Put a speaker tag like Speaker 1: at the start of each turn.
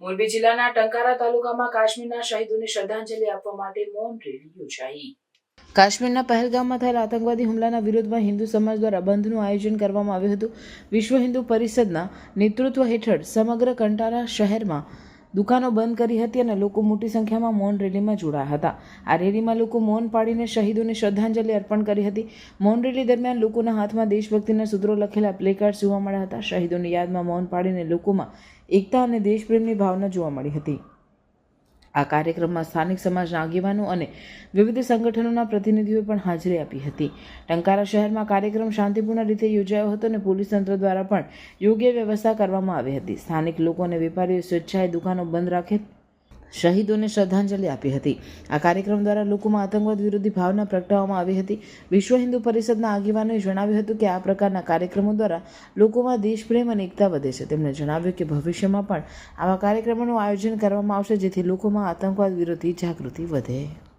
Speaker 1: મોરબી જિલ્લાના ટંકારા તાલુકામાં કાશ્મીરના શહીદોને શ્રદ્ધાંજલિ આપવા માટે મૌન રેલી યોજાઈ. કાશ્મીરના પહેલગામમાં થયેલા આતંકવાદી હુમલાના વિરોધમાં હિન્દુ સમાજ દ્વારા બંધનું આયોજન કરવામાં આવ્યું હતું. વિશ્વ હિન્દુ પરિષદના નેતૃત્વ હેઠળ સમગ્ર કંટારા શહેરમાં દુકાનો બંધ કરી હતી અને લોકો મોટી સંખ્યામાં મૌન રેલીમાં જોડાયા હતા. આ રેલીમાં લોકો મૌન પાડીને શહીદોને શ્રદ્ધાંજલિ અર્પણ કરી હતી. મૌન રેલી દરમિયાન લોકોના હાથમાં દેશભક્તિના સૂત્રો લખેલા પ્લેકાર્ડ જોવા મળ્યા હતા. શહીદોની યાદમાં મૌન પાડીને લોકોમાં એકતા અને દેશપ્રેમની ભાવના જોવા મળી હતી. આ કાર્યક્રમમાં સ્થાનિક સમાજના આગેવાનો અને વિવિધ સંગઠનોના પ્રતિનિધિઓએ પણ હાજરી આપી હતી. ટંકારા શહેરમાં કાર્યક્રમ શાંતિપૂર્ણ રીતે યોજાયો હતો અને પોલીસ તંત્ર દ્વારા પણ યોગ્ય વ્યવસ્થા કરવામાં આવી હતી. સ્થાનિક લોકો અને વેપારીઓ સ્વેચ્છાએ દુકાનો બંધ રાખે શહીદોને શ્રદ્ધાંજલિ આપી હતી. આ કાર્યક્રમ દ્વારા લોકોમાં આતંકવાદ વિરોધી ભાવના પ્રગટાવવામાં આવી હતી. વિશ્વ હિન્દુ પરિષદના આગેવાનોએ જણાવ્યું હતું કે આ પ્રકારના કાર્યક્રમો દ્વારા લોકોમાં દેશપ્રેમ અને એકતા વધે છે. તેમણે જણાવ્યું કે ભવિષ્યમાં પણ આવા કાર્યક્રમોનું આયોજન કરવામાં આવશે જેથી લોકોમાં આતંકવાદ વિરોધી જાગૃતિ વધે.